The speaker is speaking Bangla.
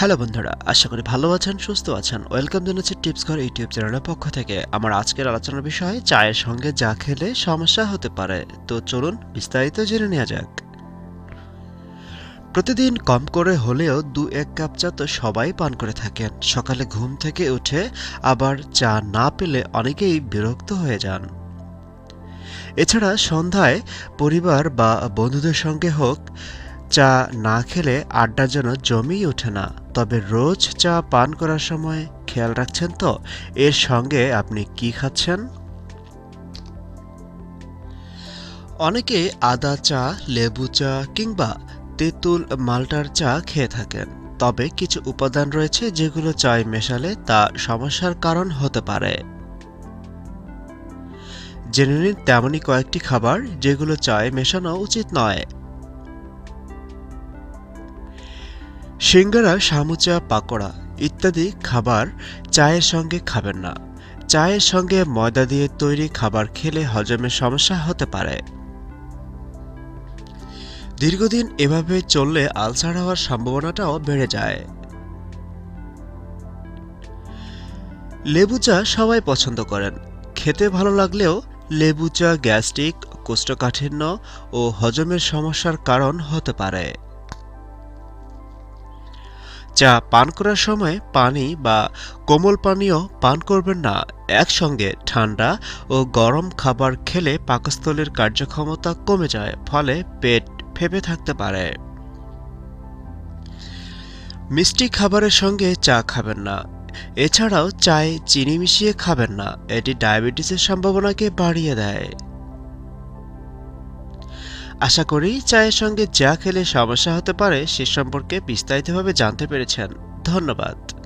হ্যালো বন্ধুরা, আশা করি ভালো আছেন, সুস্থ আছেন। ওয়েলকাম জানাচ্ছি টিপস ঘর ইউটিউব চ্যানেলের পক্ষ থেকে। আমার আজকের আলোচনার বিষয়, চায়ের সঙ্গে যা খেলে সমস্যা হতে পারে। তো চলুন বিস্তারিত জেনে নেওয়া যাক। প্রতিদিন কম করে হলেও দু এক কাপ চা তো সবাই পান করে থাকেন। সকালে ঘুম থেকে উঠে আবার চা না পেলে অনেকেই বিরক্ত হয়ে যান। এছাড়া সন্ধ্যায় পরিবার বা বন্ধুদের সঙ্গে হোক, চা না খেলে আড্ডা যেন জমেই ওঠে না। তবে রোজ চা পান করার সময় খেয়াল রাখছেন তো? এর সঙ্গে আপনি কি খাচ্ছেন? অনেকে আদা চা, লেবু চা কিংবা তেঁতুল মাল্টার চা খেয়ে থাকেন। তবে কিছু উপাদান রয়েছে যেগুলো চায় মেশালে তা সমস্যার কারণ হতে পারে। জেনে নিন, তেমনই কয়েকটি খাবার যেগুলো চায়ে মেশানো উচিত নয়। সিঙ্গারা, সামুচা, পাকোড়া ইত্যাদি খাবার চায়ের সঙ্গে খাবেন না। চায়ের সঙ্গে ময়দা দিয়ে তৈরি খাবার খেলে হজমের সমস্যা হতে পারে। দীর্ঘদিন এভাবে চললে আলসার হওয়ার সম্ভাবনাটাও বেড়ে যায়। লেবু চা সবাই পছন্দ করেন। খেতে ভালো লাগলেও লেবু চা গ্যাস্ট্রিক, কোষ্ঠকাঠিন্য ও হজমের সমস্যার কারণ হতে পারে। চা পান করার সময় পানি বা কোমল পানীয় পান করবেন না। একসঙ্গে ঠান্ডা ও গরম খাবার খেলে পাকস্থলীর কার্যক্ষমতা কমে যায়, ফলে পেট ফেপে থাকতে পারে। মিষ্টি খাবারের সঙ্গে চা খাবেন না। এছাড়াও চায়ে চিনি মিশিয়ে খাবেন না। এটি ডায়াবেটিসের সম্ভাবনাকে বাড়িয়ে দেয়। আশা করি চায়ের সঙ্গে যা খেলে সমস্যা হতে পারে সে সম্পর্কে বিস্তারিতভাবে জানতে পেরেছেন। ধন্যবাদ।